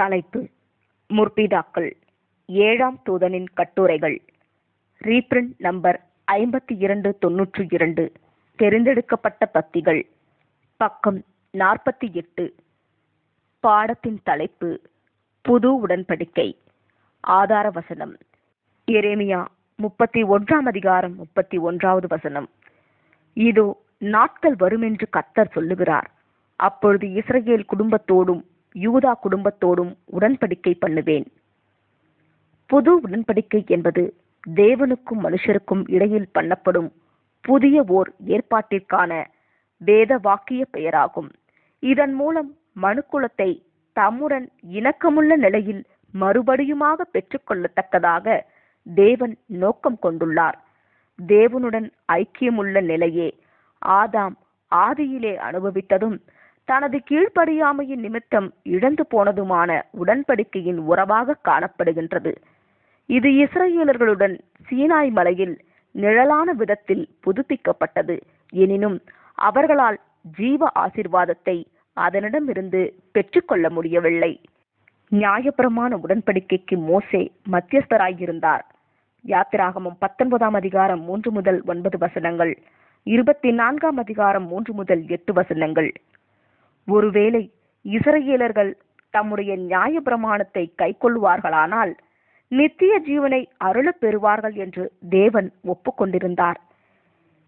தலைப்பு முர்பிதாக்கள் ஏழாம் தூதனின் கட்டுரைகள். ரீப்ரிண்ட் நம்பர் ஐம்பத்தி இரண்டு தொன்னூற்றி இரண்டு தெரிந்தெடுக்கப்பட்ட பத்திகள். பக்கம் நாற்பத்தி எட்டு. பாடத்தின் தலைப்பு புது உடன்படிக்கை. ஆதார வசனம். எரேமியா முப்பத்தி ஒன்றாம் அதிகாரம் முப்பத்தி ஒன்றாவது வசனம். இதோ நாட்கள் வருமென்று கத்தர் சொல்லுகிறார். அப்பொழுது இஸ்ரேல் குடும்பத்தோடும் யூதா குடும்பத்தோடும் உடன்படிக்கை பண்ணுவேன். புது உடன்படிக்கை என்பது தேவனுக்கும் மனுஷருக்கும் இடையில் பண்ணப்படும் புதிய ஓர் ஏற்பாட்டிற்கான வேத வாக்கிய பெயராகும். இதன் மூலம் மனுக்குலத்தை தம்முடன் இணக்கமுள்ள நிலையில் மறுபடியுமாக பெற்றுக்கொள்ளத்தக்கதாக தேவன் நோக்கம் கொண்டுள்ளார். தேவனுடன் ஐக்கியமுள்ள நிலையே ஆதாம் ஆதியிலே அனுபவித்ததும் தனது கீழ்ப்படியாமையின் நிமித்தம் இழந்து போனதுமான உடன்படிக்கையின் உறவாக காணப்படுகின்றது. இது இஸ்ரேலர்களுடன் சீனாய் மலையில் நிழலான விதத்தில் புதுப்பிக்கப்பட்டது. எனினும் அவர்களால் ஜீவ ஆசிர்வாதத்தை அதனிடமிருந்து பெற்றுக்கொள்ள முடியவில்லை. நியாயப்பிரமாண உடன்படிக்கைக்கு மோசே மத்தியஸ்தராயிருந்தார். யாத்திராகமம் பத்தொன்பதாம் அதிகாரம் மூன்று முதல் ஒன்பது வசனங்கள் இருபத்தி நான்காம் அதிகாரம் மூன்று முதல் எட்டு வசனங்கள் ஒருவேளை இஸ்ரேலர்கள் தம்முடைய நியாய பிரமாணத்தை கைக்கொள்வார்களானால் நித்திய ஜீவனை அருளப் பெறுவார்கள் என்று தேவன் ஒப்புக்கொண்டிருந்தார்.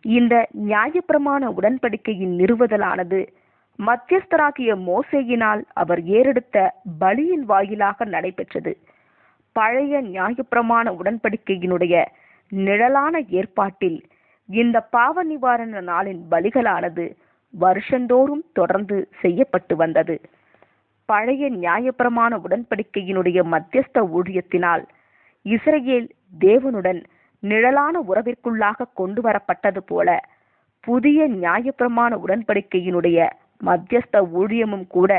இந்த நியாயப்பிரமாண உடன்படிக்கையின் நிறுவுதலானது மத்தியஸ்தராகிய மோசேயினால் அவர் ஏறெடுத்த பலியின் வாயிலாக நடைபெற்றது. பழைய நியாயப்பிரமாண உடன்படிக்கையினுடைய நிழலான ஏற்பாட்டில் இந்த பாவ நிவாரண நாளின் பலிகளானது வருஷந்தோறும் தொடர்ந்து செய்யப்பட்டு வந்தது. பழைய நியாயப்பிரமாண உடன்படிக்கையினுடைய மத்தியஸ்த ஊழியத்தினால் இஸ்ரேல் தேவனுடன் நிழலான உறவிற்குள்ளாக கொண்டு வரப்பட்டது போல புதிய நியாயப்பிரமாண உடன்படிக்கையினுடைய மத்தியஸ்த ஊழியமும் கூட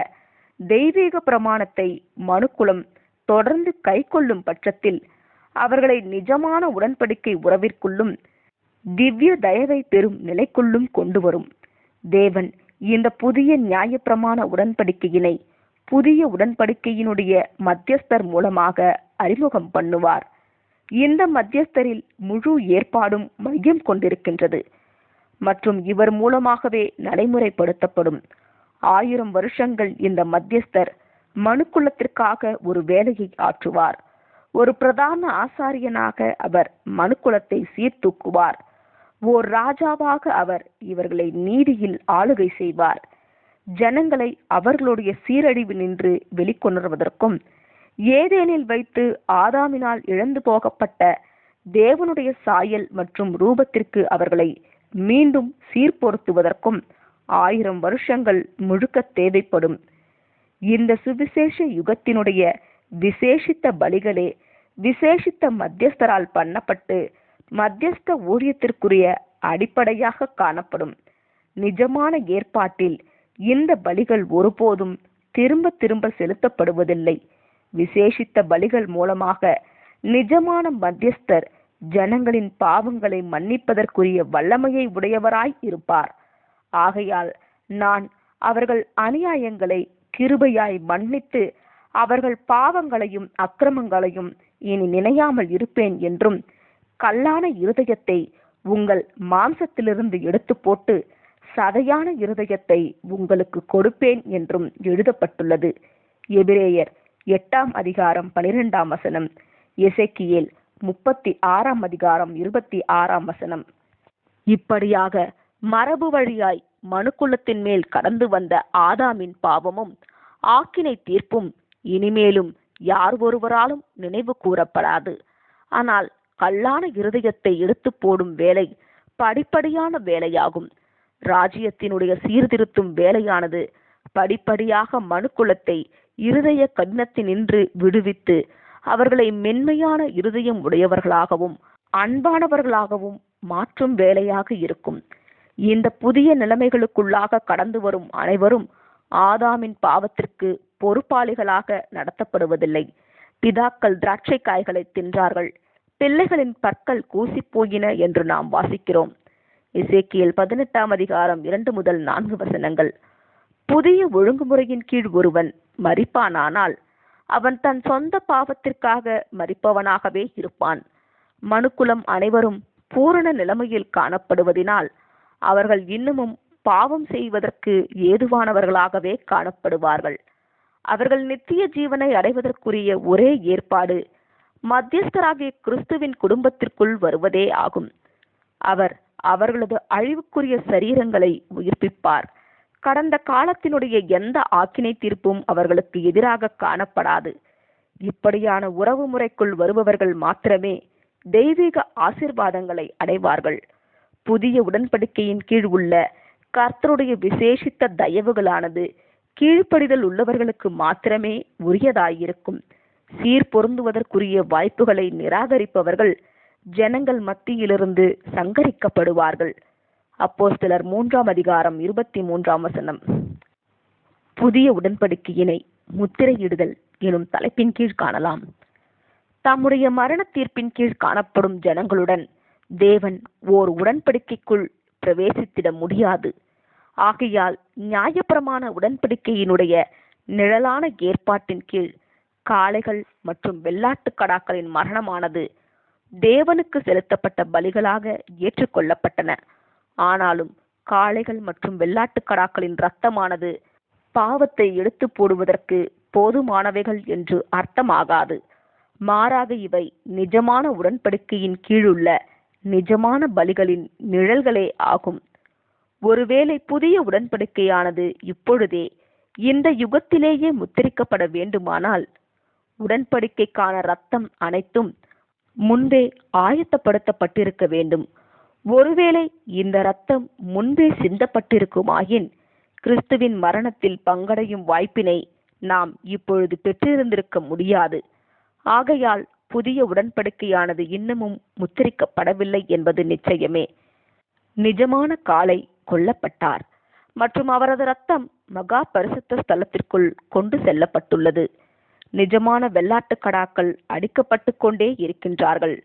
தெய்வீக பிரமாணத்தை மனுக்குலம் தொடர்ந்து கைக்கொள்ளும் பட்சத்தில் அவர்களை நிஜமான உடன்படிக்கை உறவிற்குள்ளும் திவ்ய தயவை பெறும் நிலைக்குள்ளும் கொண்டு வரும் தேவன் இந்த புதிய நியாயப்பிரமாண உடன்படிக்கையினை புதிய உடன்படிக்கையினுடைய மத்தியஸ்தர் மூலமாக அறிமுகம் பண்ணுவார். இந்த மத்தியஸ்தரில் முழு ஏற்பாடும் மையம் கொண்டிருக்கின்றது. மற்றும் இவர் மூலமாகவே நடைமுறைப்படுத்தப்படும். ஆயிரம் வருஷங்கள் இந்த மத்தியஸ்தர் மனுக்குலத்திற்காக ஒரு வேலையை ஆற்றுவார். ஒரு பிரதான ஆசாரியனாக அவர் மனுக்குலத்தை சீர்தூக்குவார். ஓர் ராஜாவாக அவர் இவர்களை நீதியில் ஆளுகை செய்வார். ஜனங்களை அவர்களுடைய சீரழிவு நின்று வெளிக்கொணர்வதற்கும் ஏதேனில் வைத்து ஆதாமினால் இழந்து போகப்பட்ட தேவனுடைய சாயல் மற்றும் ரூபத்திற்கு அவர்களை மீண்டும் சீர்பொருத்துவதற்கும் ஆயிரம் வருஷங்கள் முழுக்க தேவைப்படும். இந்த சுவிசேஷ யுகத்தினுடைய விசேஷித்த பலிகளே விசேஷித்த மத்தியஸ்தரால் பண்ணப்பட்டு மத்தியஸ்த ஊழியத்திற்குரிய அடிப்படையாக காணப்படும். நிஜமான ஏற்பாட்டில் இந்த பலிகள் ஒருபோதும் திரும்ப திரும்ப செலுத்தப்படுவதில்லை. விசேஷித்த பலிகள் மூலமாக நிஜமான மத்தியஸ்தர் ஜனங்களின் பாவங்களை மன்னிப்பதற்குரிய வல்லமையை உடையவராய் இருப்பார். ஆகையால் நான் அவர்கள் அநியாயங்களை கிருபையாய் மன்னித்து அவர்கள் பாவங்களையும் அக்கிரமங்களையும் இனி நினையாமல் இருப்பேன் என்றும் கல்லான இருதயத்தை உங்கள் மாம்சத்திலிருந்து எடுத்து போட்டு சதையான இருதயத்தை உங்களுக்கு கொடுப்பேன் என்றும் எழுதப்பட்டுள்ளது. எபிரேயர் எட்டாம் அதிகாரம் பனிரெண்டாம் வசனம் எசேக்கியேல் முப்பத்தி ஆறாம் அதிகாரம் இருபத்தி ஆறாம் வசனம். இப்படியாக மரபு வழியாய் மனுக்குலத்தின் மேல் கடந்து வந்த ஆதாமின் பாவமும் ஆக்கினை தீர்ப்பும் இனிமேலும் யார் ஒருவராலும் நினைவு கூறப்படாது. ஆனால் கல்லான இருதயத்தை எடுத்து போடும் வேலை படிப்படியான வேலையாகும். ராஜ்யத்தினுடைய சீர்திருத்தும் வேலையானது படிப்படியாக மனுக்குலத்தை இருதய கடினத்தினின்று விடுவித்து அவர்களை மென்மையான இருதயம் உடையவர்களாகவும் அன்பானவர்களாகவும் மாற்றும் வேலையாக இருக்கும். இந்த புதிய நிலைமைகளுக்குள்ளாக கடந்து வரும் அனைவரும் ஆதாமின் பாவத்திற்கு பொறுப்பாளிகளாக நடத்தப்படுவதில்லை. பிதாக்கள் திராட்சை காய்களை தின்றார்கள். பிள்ளைகளின் பற்கள் கூசிப்போயின என்று நாம் வாசிக்கிறோம். இசேக்கியல் பதினெட்டாம் அதிகாரம் இரண்டு முதல் நான்கு வசனங்கள். புதிய ஒழுங்குமுறையின் கீழ் ஒருவன் மறிப்பானானால் அவன் தன் சொந்த பாவத்திற்காக மறிப்பவனாகவே இருப்பான். மனுக்குலம் அனைவரும் பூரண நிலைமையில் காணப்படுவதினால் அவர்கள் இன்னமும் பாவம் செய்வதற்கு ஏதுவானவர்களாகவே காணப்படுவார்கள். அவர்கள் நித்திய ஜீவனை அடைவதற்குரிய ஒரே ஏற்பாடு மத்தியஸ்தராகிய கிறிஸ்துவின் குடும்பத்திற்குள் வருவதே ஆகும். அவர் அவர்களது அழிவுக்குரிய சரீரங்களை உயிர்ப்பிப்பார். கடந்த காலத்தினுடைய எந்த ஆக்கினை தீர்ப்பும் அவர்களுக்கு எதிராக காணப்படாது. இப்படியான உறவு முறைக்குள் வருபவர்கள் மாத்திரமே தெய்வீக ஆசிர்வாதங்களை அடைவார்கள். புதிய உடன்படிக்கையின் கீழ் உள்ள கர்த்தருடைய விசேஷித்த தயவுகளானது கீழ்ப்படிதல் உள்ளவர்களுக்கு மாத்திரமே உரியதாயிருக்கும். சீர் பொருந்துவதற்குரிய வாய்ப்புகளை நிராகரிப்பவர்கள் ஜனங்கள் மத்தியிலிருந்து சங்கரிக்கப்படுவார்கள். அப்போ சிலர் மூன்றாம் அதிகாரம் இருபத்தி மூன்றாம் வசனம். புதிய உடன்படிக்கையினை முத்திரையிடுதல் எனும் தலைப்பின் கீழ் காணலாம். தம்முடைய மரண தீர்ப்பின் கீழ் காணப்படும் ஜனங்களுடன் தேவன் ஓர் உடன்படிக்கைக்குள் பிரவேசித்திட முடியாது. ஆகையால் நியாயப்பிரமாண உடன்படிக்கையினுடைய நிழலான ஏற்பாட்டின் கீழ் காளைகள் மற்றும் வெள்ளாட்டு கடாக்களின் மரணமானது தேவனுக்கு செலுத்தப்பட்ட பலிகளாக ஏற்றுக்கொள்ளப்பட்டன. ஆனாலும் காளைகள் மற்றும் வெள்ளாட்டு கடாக்களின் இரத்தமானது பாவத்தை எடுத்து போடுவதற்கு போதுமானவைகள் என்று அர்த்தமாகாது. மாறாக இவை நிஜமான உடன்படிக்கையின் கீழுள்ள நிஜமான பலிகளின் நிழல்களே ஆகும். ஒருவேளை புதிய உடன்படிக்கையானது இப்பொழுதே இந்த யுகத்திலேயே முத்திரிக்கப்பட வேண்டுமானால் உடன்படிக்கைக்கான ரத்தம் அனைத்தும் முன்பே ஆயத்தப்படுத்தப்பட்டிருக்க வேண்டும். ஒருவேளை இந்த ரத்தம் முன்பே சிந்தப்பட்டிருக்குமாயின் கிறிஸ்துவின் மரணத்தில் பங்கடையும் வாய்ப்பினை நாம் இப்பொழுது பெற்றிருந்திருக்க முடியாது. ஆகையால் புதிய உடன்படிக்கையானது இன்னமும் முத்திரிக்கப்படவில்லை என்பது நிச்சயமே. நிஜமான காலை கொல்லப்பட்டார். மற்றும் அவரது ரத்தம் மகா பரிசுத்த ஸ்தலத்திற்குள் கொண்டு செல்லப்பட்டுள்ளது. நிஜமான வெள்ளாட்டு கடாக்கள் அடிக்கப்பட்டு கொண்டே இருக்கின்றார்கள்.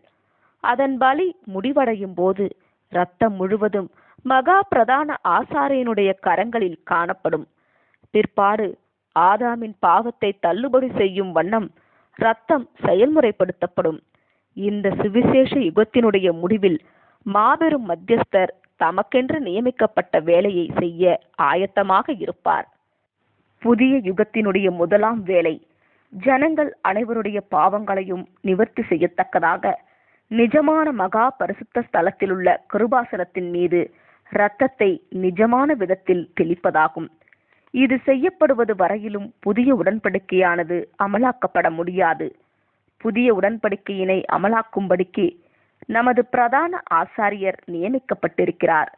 அதன் பலி முடிவடையும் போது ரத்தம் முழுவதும் மகா பிரதான ஆசாரியனுடைய கரங்களில் காணப்படும். பிற்பாடு ஆதாமின் பாவத்தை தள்ளுபடி செய்யும் வண்ணம் ரத்தம் செயல்முறைப்படுத்தப்படும். இந்த சுவிசேஷ யுகத்தினுடைய முடிவில் மாபெரும் மத்தியஸ்தர் தமக்கென்று நியமிக்கப்பட்ட வேலையை செய்ய ஆயத்தமாக இருப்பார். புதிய யுகத்தினுடைய முதலாம் வேலை ஜனங்கள் அனைவருடைய பாவங்களையும் நிவர்த்தி செய்யத்தக்கதாக நிஜமான மகா பரிசுத்த ஸ்தலத்திலுள்ள கிருபாசனத்தின் மீது இரத்தத்தை நிஜமான விதத்தில் தெளிப்பதாகும். இது செய்யப்படுவது வரையிலும் புதிய உடன்படிக்கையானது அமலாக்கப்பட முடியாது. புதிய உடன்படிக்கையினை அமலாக்கும்படிக்கு நமது பிரதான ஆசாரியர் நியமிக்கப்பட்டிருக்கிறார்.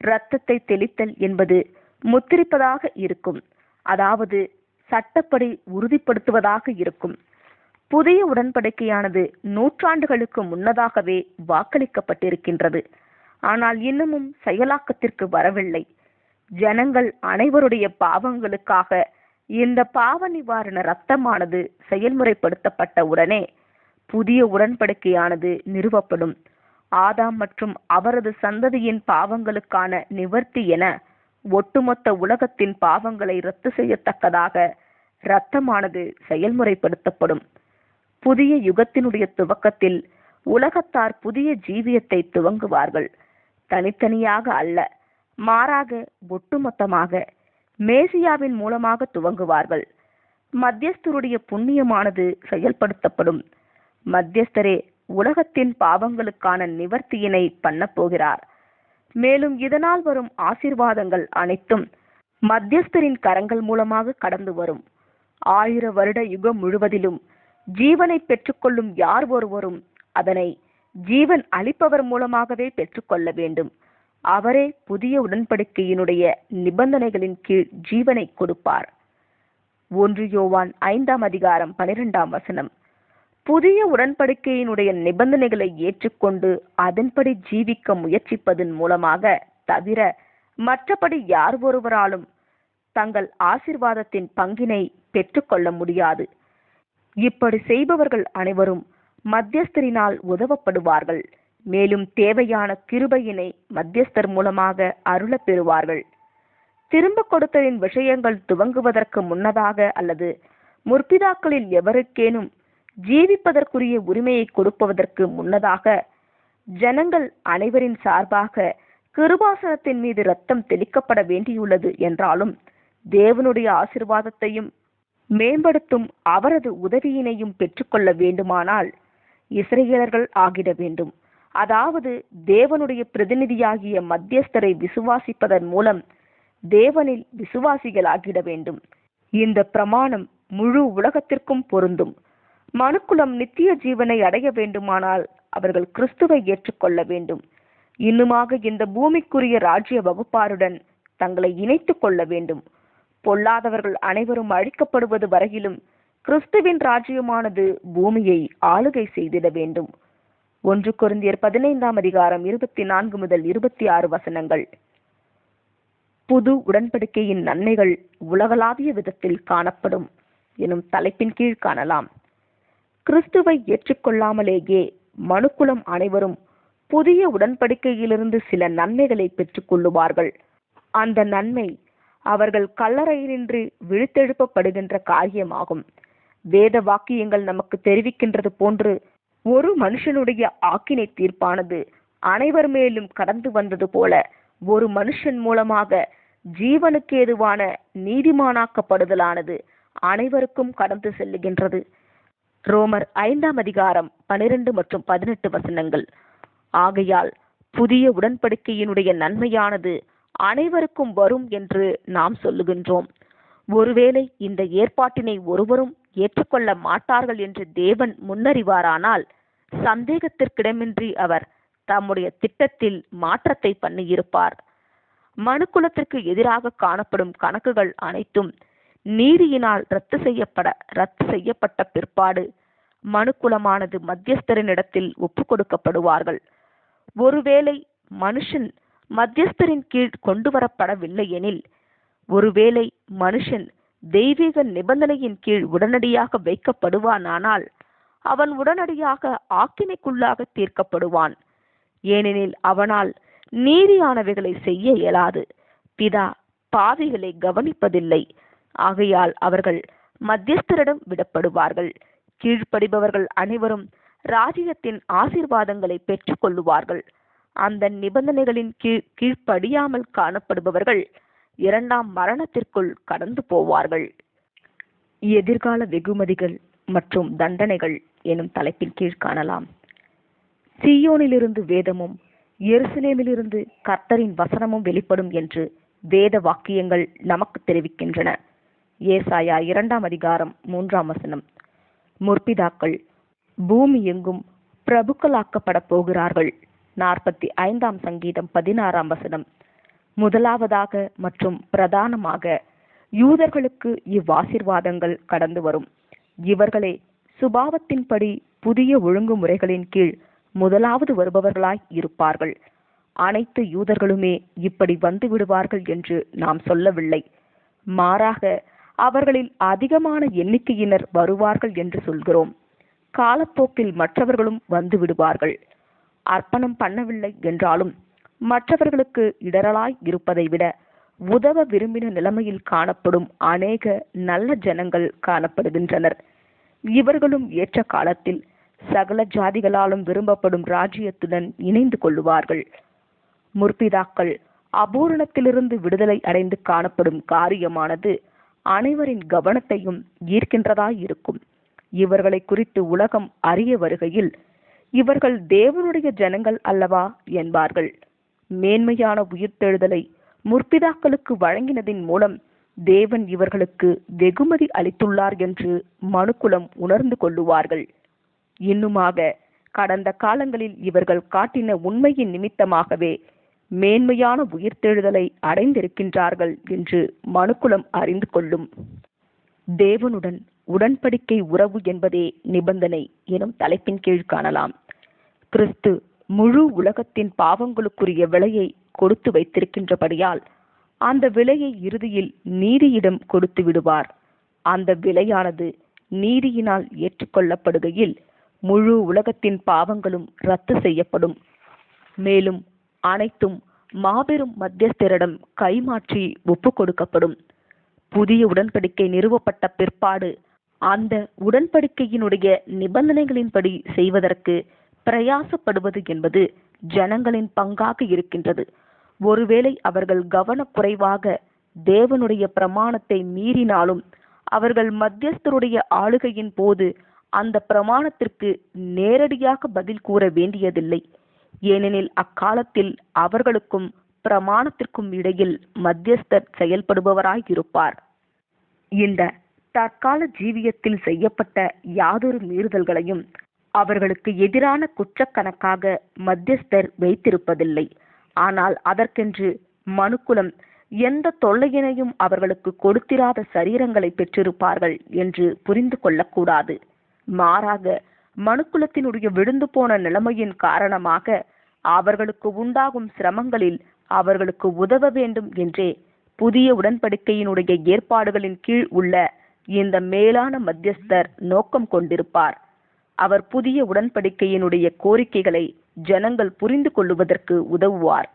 இரத்தத்தை தெளித்தல் என்பது முத்திரிப்பதாக இருக்கும். அதாவது சட்டப்படி உறுதிப்படுத்துவதாக இருக்கும். புதிய உடன்படிக்கையானது நூற்றாண்டுகளுக்கு முன்னதாகவே வாக்களிக்கப்பட்டிருக்கின்றது. ஆனால் இன்னமும் செயலாக்கத்திற்கு வரவில்லை. ஜனங்கள் அனைவருடைய பாவங்களுக்காக இந்த பாவ நிவாரண ரத்தமானது செயல்முறைப்படுத்தப்பட்ட உடனே புதிய உடன்படிக்கையானது நிறுவப்படும். ஆதாம் மற்றும் அவரது சந்ததியின் பாவங்களுக்கான நிவர்த்தி என ஒட்டுமொத்த உலகத்தின் பாவங்களை ரத்து செய்யத்தக்கதாக இரத்தமானது செயல்முறைப்படுத்தப்படும். புதிய யுகத்தினுடைய துவக்கத்தில் உலகத்தார் புதிய ஜீவியத்தை துவங்குவார்கள். தனித்தனியாக அல்ல மாறாக ஒட்டுமொத்தமாக மேசியாவின் மூலமாக துவங்குவார்கள். மத்தியஸ்தருடைய புண்ணியமானது செயல்படுத்தப்படும். மத்தியஸ்தரே உலகத்தின் பாவங்களுக்கான நிவர்த்தியினை பண்ணப் போகிறார். மேலும் இதனால் வரும் ஆசீர்வாதங்கள் அனைத்தும் மத்தியஸ்தரின் கரங்கள் மூலமாக கடந்து வரும். ஆயிர வருட யுகம் முழுவதிலும் ஜீவனை பெற்றுக்கொள்ளும் யார் ஒருவரும் அதனை ஜீவன் அளிப்பவர் மூலமாகவே பெற்றுக்கொள்ள வேண்டும். அவரே புதிய உடன்படிக்கையினுடைய நிபந்தனைகளின் கீழ் ஜீவனை கொடுப்பார். ஒன்று யோவான் ஐந்தாம் அதிகாரம் பனிரெண்டாம் வசனம். புதிய உடன்படிக்கையினுடைய நிபந்தனைகளை ஏற்றுக்கொண்டு அதன்படி ஜீவிக்க முயற்சிப்பதன் மூலமாக தவிர மற்றபடி யார் ஒருவராலும் தங்கள் ஆசிர்வாதத்தின் பங்கினை பெற்றுக்கொள்ள முடியாது. இப்படி செய்பவர்கள் அனைவரும் மத்தியஸ்தரினால் உதவப்படுவார்கள். மேலும் தேவையான கிருபையினை மத்தியஸ்தர் மூலமாக அருளப் பெறுவார்கள். திரும்ப கொடுத்தலின் விஷயங்கள் துவங்குவதற்கு முன்னதாக அல்லது முற்பிதாக்களில் எவருக்கேனும் ஜீவிப்பதற்குரிய உரிமையை கொடுப்பதற்கு முன்னதாக ஜனங்கள் அனைவரின் சார்பாக கிருபாசனத்தின் மீது ரத்தம் தெளிக்கப்பட வேண்டியுள்ளது என்றாலும் தேவனுடைய ஆசிர்வாதத்தையும் மேம்படுத்தும் அவரது உதவியினையும் பெற்றுக்கொள்ள வேண்டுமானால் இஸ்ரேலர்கள் ஆகிட வேண்டும். அதாவது தேவனுடைய பிரதிநிதியாகிய மத்தியஸ்தரை விசுவாசிப்பதன் மூலம் தேவனில் விசுவாசிகளாகிட வேண்டும். இந்த பிரமாணம் முழு உலகத்திற்கும் பொருந்தும். மனுக்குலம் நித்திய ஜீவனை அடைய வேண்டுமானால் அவர்கள் கிறிஸ்துவை ஏற்றுக்கொள்ள வேண்டும். இன்னுமாக இந்த பூமிக்குரிய ராஜ்ய வகுப்பாருடன் தங்களை இணைத்துக் கொள்ள வேண்டும். பொல்லாதவர்கள் அனைவரும் அழிக்கப்படுவது வரையிலும் கிறிஸ்துவின் ராஜ்யமானது பூமியை ஆளுகை செய்திட வேண்டும். ஒன்று குருந்தியர் பதினைந்தாம் அதிகாரம் இருபத்தி நான்கு முதல் இருபத்தி ஆறு வசனங்கள். புது உடன்படிக்கையின் நன்மைகள் உலகளாவிய விதத்தில் காணப்படும் எனும் தலைப்பின் கீழ் காணலாம். கிறிஸ்துவை ஏற்றுக்கொள்ளாமலேயே மனுக்குலம் அனைவரும் புதிய உடன்படிக்கையிலிருந்து சில நன்மைகளை பெற்றுக் கொள்ளுவார்கள் அந்த நன்மை அவர்கள் கல்லறையினின்று விழித்தெழுப்பப்படுகின்ற காரியமாகும். வேத வாக்கியங்கள் நமக்கு தெரிவிக்கின்றது போன்று ஒரு மனுஷனுடைய ஆக்கினை தீர்ப்பானது அனைவர் மேலும் கடந்து வந்தது போல ஒரு மனுஷன் மூலமாக ஜீவனுக்கு ஏதுவான நீதிமானாக்கப்படுதலானது அனைவருக்கும் கடந்து செல்லுகின்றது. ரோமர் ஐந்தாம் அதிகாரம் பனிரெண்டு மற்றும் பதினெட்டு வசனங்கள். ஆகையால் புதிய உடன்படிக்கையினுடைய நன்மையானது அனைவருக்கும் வரும் என்று நாம் சொல்லுகின்றோம். ஒருவேளை இந்த ஏற்பாட்டினை ஒருவரும் ஏற்றுக்கொள்ள மாட்டார்கள் என்று தேவன் முன்னறிவாரானால் சந்தேகத்திற்கிடமின்றி அவர் தம்முடைய திட்டத்தில் மாற்றத்தை பண்ணியிருப்பார். மனுக்குலத்திற்கு எதிராக காணப்படும் கணக்குகள் அனைத்தும் நீதியினால் ரத்து செய்யப்பட ரத்து செய்யப்பட்ட பிற்பாடு மனுக்குலமானது மத்தியஸ்தரினிடத்தில் ஒப்பு கொடுக்கப்படுவார்கள். ஒருவேளை மனுஷன் மத்தியஸ்தரின் கீழ் கொண்டு வரப்படவில்லை எனில் ஒருவேளை மனுஷன் தெய்வீக நிபந்தனையின் கீழ் உடனடியாக வைக்கப்படுவானானால் அவன் உடனடியாக ஆக்கினைக்குள்ளாக தீர்க்கப்படுவான். ஏனெனில் அவனால் நீதியானவைகளை செய்ய இயலாது. பிதா பாவிகளை கவனிப்பதில்லை. ஆகையால் அவர்கள் மத்தியஸ்தரிடம் விடப்படுவார்கள். கீழ்ப்படிபவர்கள் அனைவரும் ராஜ்யத்தின் ஆசீர்வாதங்களை பெற்றுக்கொள்ளுவார்கள். அந்த நிபந்தனைகளின் கீழ் கீழ்ப்படியாமல் காணப்படுபவர்கள் இரண்டாம் மரணத்திற்குள் கடந்து போவார்கள். எதிர்கால வெகுமதிகள் மற்றும் தண்டனைகள் எனும் தலைப்பின் கீழ் காணலாம். சீயோனிலிருந்து வேதமும் எருசலேமிலிருந்து கர்த்தரின் வசனமும் வெளிப்படும் என்று வேத வாக்கியங்கள் நமக்கு தெரிவிக்கின்றன. ஏசாயா இரண்டாம் அதிகாரம் மூன்றாம் வசனம். முற்பிதாக்கள் பூமி எங்கும் பிரபுக்களாக்கப்பட போகிறார்கள். நாற்பத்தி ஐந்தாம் சங்கீதம் பதினாறாம் வசனம். முதலாவதாக மற்றும் பிரதானமாக யூதர்களுக்கு இவ்வாசிர்வாதங்கள் கடந்து வரும். இவர்களே சுபாவத்தின்படி புதிய ஒழுங்குமுறைகளின் கீழ் முதலாவது வருபவர்களாய் இருப்பார்கள். அனைத்து யூதர்களுமே இப்படி வந்து விடுவார்கள் என்று நாம் சொல்லவில்லை. மாறாக அவர்களில் அதிகமான எண்ணிக்கையினர் வருவார்கள் என்று சொல்கிறோம். காலப்போக்கில் மற்றவர்களும் வந்து விடுவார்கள். அர்ப்பணம் பண்ணவில்லை என்றாலும் மற்றவர்களுக்கு இடரலாய் இருப்பதை விட உதவ விரும்பின நிலைமையில் காணப்படும் அநேக நல்ல ஜனங்கள் காணப்படுகின்றனர். இவர்களும் ஏற்ற காலத்தில் சகல ஜாதிகளாலும் விரும்பப்படும் ராஜ்யத்துடன் இணைந்து கொள்ளுவார்கள். முற்பிதாக்கள் அபூரணத்திலிருந்து விடுதலை அடைந்து காணப்படும் காரியமானது அனைவரின் கவனத்தையும் ஈர்க்கின்றதாய் இருக்கும். இவர்களை குறித்து உலகம் அறிய வருகையில் இவர்கள் தேவனுடைய ஜனங்கள் அல்லவா என்பார்கள். மேன்மையான உயிர்த்தெழுதலை முற்பிதாக்களுக்கு வழங்கினதின் மூலம் தேவன் இவர்களுக்கு வெகுமதி அளித்துள்ளார் என்று மனுக்குலம் உணர்ந்து கொள்ளுவார்கள். இன்னுமாக கடந்த காலங்களில் இவர்கள் காட்டின உண்மையின் நிமித்தமாகவே மேன்மையான உயிர்த்தெழுதலை அடைந்திருக்கின்றார்கள் என்று மனுக்குலம் அறிந்து கொள்ளும். தேவனுடன் உடன்படிக்கை உறவு என்பதே நிபந்தனை எனும் தலைப்பின் கீழ் காணலாம். கிறிஸ்து முழு உலகத்தின் பாவங்களுக்குரிய விலையை கொடுத்து வைத்திருக்கின்றபடியால் அந்த விலையை இறுதியில் நீதியிடம் கொடுத்து விடுவார். அந்த விலையானது நீதியினால் ஏற்றுக்கொள்ளப்படுகையில் முழு உலகத்தின் பாவங்களும் ரத்து செய்யப்படும். மேலும் அனைத்தும் மாபெரும் மத்தியஸ்தரிடம் கைமாற்றி ஒப்பு கொடுக்கப்படும் புதிய உடன்படிக்கை நிறுவப்பட்ட பிற்பாடு அந்த உடன்படிக்கையினுடைய நிபந்தனைகளின்படி செய்வதற்கு பிரயாசப்படுவது என்பது ஜனங்களின் பங்காக இருக்கின்றது. ஒருவேளை அவர்கள் கவனக்குறைவாக தேவனுடைய பிரமாணத்தை மீறினாலும் அவர்கள் மத்தியஸ்தருடைய ஆளுகையின் போது அந்த பிரமாணத்திற்கு நேரடியாக பதில் கூற வேண்டியதில்லை. ஏனெனில் அக்காலத்தில் அவர்களுக்கும் பிரமாணத்திற்கும் இடையில் மத்தியஸ்தர் செயல்படுபவராய் இருப்பார். இந்த தற்கால ஜீவியத்தில் செய்யப்பட்ட யாதொரு மீறுதல்களையும் அவர்களுக்கு எதிரான குற்றக்கணக்காக மத்தியஸ்தர் வைத்திருப்பதில்லை. ஆனால் அதற்கென்று மனுக்குலம் எந்த தொல்லையினையும் அவர்களுக்கு கொடுத்திராத சரீரங்களை பெற்றிருப்பார்கள் என்று புரிந்து கொள்ளக்கூடாது. மாறாக மனுக்குலத்தினுடைய விழுந்து போன நிலைமையின் காரணமாக அவர்களுக்கு உண்டாகும் சிரமங்களில் அவர்களுக்கு உதவ வேண்டும் என்றே புதிய உடன்படிக்கையினுடைய ஏற்பாடுகளின் கீழ் உள்ள இந்த மேலான மத்தியஸ்தர் நோக்கம் கொண்டிருப்பார். அவர் புதிய உடன்படிக்கையினுடைய கோரிக்கைகளை ஜனங்கள் புரிந்து கொள்ளுவதற்கு உதவுவார்.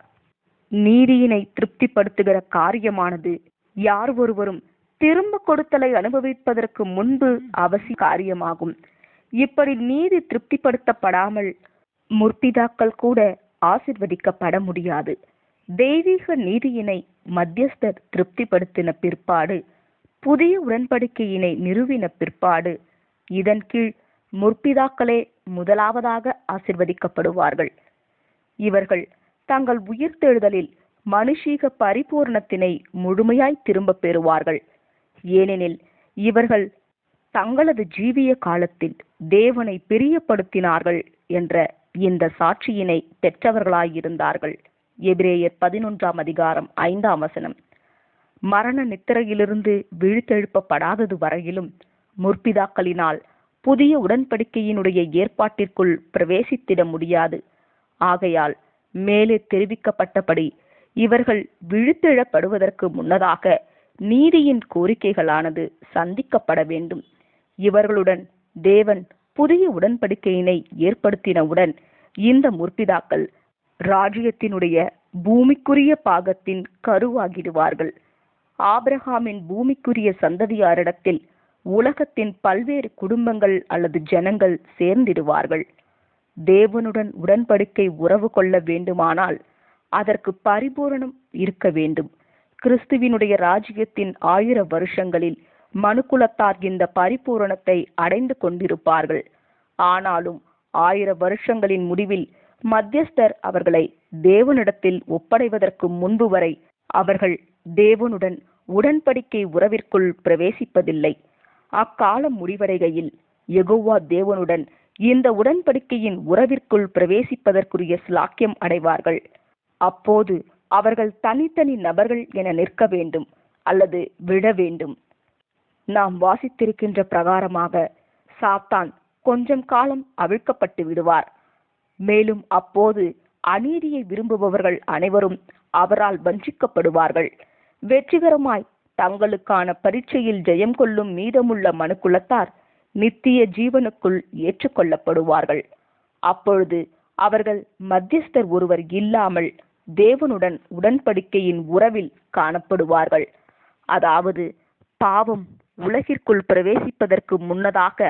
நீதியினை திருப்திப்படுத்துகிற காரியமானது யார் ஒருவரும் திரும்ப கொடுத்தலை அனுபவிப்பதற்கு முன்பு அவசிய காரியமாகும். இப்படி நீதி திருப்திப்படுத்தப்படாமல் முற்பிதாக்கள் கூட ஆசிர்வதிக்கப்பட முடியாது. தெய்வீக நீதியினை மத்தியஸ்தர் திருப்திப்படுத்தின பிற்பாடு புதிய உடன்படிக்கையினை நிறுவின பிற்பாடு இதன் கீழ் முற்பிதாக்களே முதலாவதாக ஆசிர்வதிக்கப்படுவார்கள். இவர்கள் தங்கள் உயிர்த்தெழுதலில் மனுஷீக பரிபூர்ணத்தினை முழுமையாய் திரும்பப் பெறுவார்கள். ஏனெனில் இவர்கள் தங்களது ஜீவிய காலத்தில் தேவனை பிரியப்படுத்தினார்கள் என்ற இந்த சாட்சியினை பெற்றவர்களாயிருந்தார்கள். எபிரேயர் பதினொன்றாம் அதிகாரம் ஐந்தாம் வசனம். மரண நித்திரையிலிருந்து விழித்தெழுப்பப்படாதது வரையிலும் முற்பிதாக்களினால் புதிய உடன்படிக்கையினுடைய ஏற்பாட்டிற்குள் பிரவேசித்திட முடியாது. ஆகையால் மேலே தெரிவிக்கப்பட்டபடி இவர்கள் விழித்தெழப்படுவதற்கு முன்னதாக நீதியின் கோரிக்கைகளானது சந்திக்கப்பட வேண்டும். இவர்களுடன் தேவன் புதிய உடன்படிக்கையினை ஏற்படுத்தினவுடன் இந்த முற்பிதாக்கள் ராஜ்யத்தினுடைய பூமிக்குரிய பாகத்தின் கருவாகிடுவார்கள். ஆபிரஹாமின் பூமிக்குரிய சந்ததியாரிடத்தில் உலகத்தின் பல்வேறு குடும்பங்கள் அல்லது ஜனங்கள் சேர்ந்திடுவார்கள். தேவனுடன் உடன்படிக்கை உறவு கொள்ள வேண்டுமானால் அதற்கு பரிபூரணம் இருக்க வேண்டும். கிறிஸ்துவினுடைய ராஜ்யத்தின் ஆயிர வருஷங்களில் மனுக்குலத்தார் இந்த பரிபூரணத்தை அடைந்து கொண்டிருப்பார்கள். ஆனாலும் ஆயிர வருஷங்களின் முடிவில் மத்தியஸ்தர் அவர்களை தேவனிடத்தில் ஒப்படைவதற்கு முன்பு வரை அவர்கள் தேவனுடன் உடன்படிக்கை உறவிற்குள் பிரவேசிப்பதில்லை. அக்காலம் முடிவடைகையில் எகோவா தேவனுடன் இந்த உடன்படிக்கையின் உறவிற்குள் பிரவேசிப்பதற்குரிய சிலாக்கியம் அடைவார்கள். அப்போது அவர்கள் தனித்தனி நபர்கள் என நிற்க வேண்டும் அல்லது விழ வேண்டும். நாம் வாசித்திருக்கின்ற பிரகாரமாக சாத்தான் கொஞ்சம் காலம் அவிழ்க்கப்பட்டு விடுவார். மேலும் அப்போது அநீதியை விரும்புபவர்கள் அனைவரும் அவரால் வஞ்சிக்கப்படுவார்கள். வெற்றிகரமாய் தங்களுக்கான பரீட்சையில் ஜெயம் கொள்ளும் மீதமுள்ள மனுக்குலத்தார் நித்திய ஜீவனுக்குள் ஏற்றுக்கொள்ளப்படுவார்கள். அப்பொழுது அவர்கள் மத்தியஸ்தர் ஒருவர் இல்லாமல் தேவனுடன் உடன்படிக்கையின் உறவில் காணப்படுவார்கள். அதாவது பாவம் உலகிற்குள் பிரவேசிப்பதற்கு முன்னதாக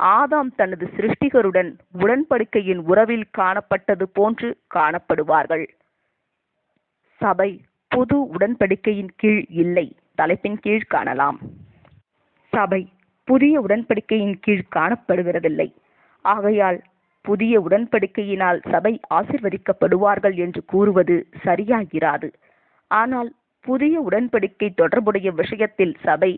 ஆதாம் தனது சிருஷ்டிகருடன் உடன்படிக்கையின் உறவில் காணப்பட்டது போன்று காணப்படுவார்கள். சபை புது உடன்படிக்கையின் கீழ் இல்லை. தலைப்பின் கீழ் காணலாம். சபை புதிய உடன்படிக்கையின் கீழ் காணப்படுகிறதில்லை. ஆகையால் புதிய உடன்படிக்கையினால் சபை ஆசிர்வதிக்கப்படுவார்கள் என்று கூறுவது சரியாகிறாது ஆனால் புதிய உடன்படிக்கை தொடர்புடைய விஷயத்தில் சபை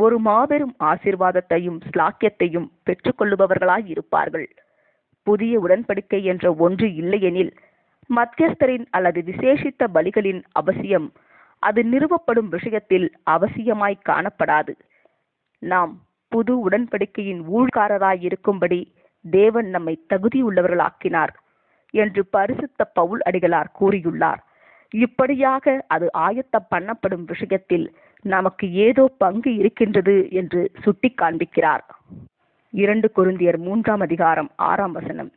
ஒரு மாபெரும் ஆசிர்வாதத்தையும் ஸ்லாக்கியத்தையும் பெற்றுக்கொள்ளுபவர்களாய் இருப்பார்கள். புதிய உடன்படிக்கை என்ற ஒன்று இல்லையெனில் மத்தியஸ்தரின் அல்லது விசேஷித்த பலிகளின் அவசியம் அது நிறுவப்படும் விஷயத்தில் அவசியமாய் காணப்படாது. நாம் புது உடன்படிக்கையின் ஊழ்காரராய் இருக்கும்படி தேவன் நம்மை தகுதியுள்ளவர்களாக்கினார் என்று பரிசுத்த பவுல் அடிகளார் கூறியுள்ளார். இப்படியாக அது ஆயத்தம் பண்ணப்படும் விஷயத்தில் நமக்கு ஏதோ பங்கு இருக்கின்றது என்று சுட்டி காண்பிக்கிறார் இரண்டு குருந்தியர் மூன்றாம் அதிகாரம் ஆறாம் வசனம்.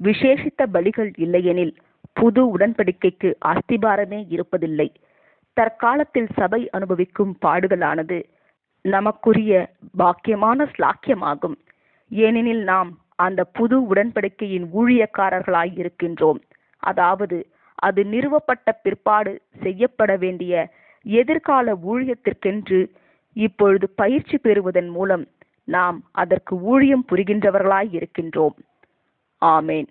விசேஷித்த பலிகள் இல்லையெனில் புது உடன்படிக்கைக்கு அஸ்திபாரமே இருப்பதில்லை. தற்காலத்தில் சபை அனுபவிக்கும் பாடுகளானது நமக்குரிய பாக்கியமான ஸ்லாக்கியமாகும். ஏனெனில் நாம் அந்த புது உடன்படிக்கையின் ஊழியக்காரர்களாய் இருக்கின்றோம். அதாவது அது நிறுவப்பட்ட பிற்பாடு செய்யப்பட வேண்டிய எதிர்கால ஊழியத்திற்கென்று இப்பொழுது பயிற்சி பெறுவதன் மூலம் நாம் அதற்கு ஊழியம் புரிகின்றவர்களாய் இருக்கின்றோம். ஆமேன்.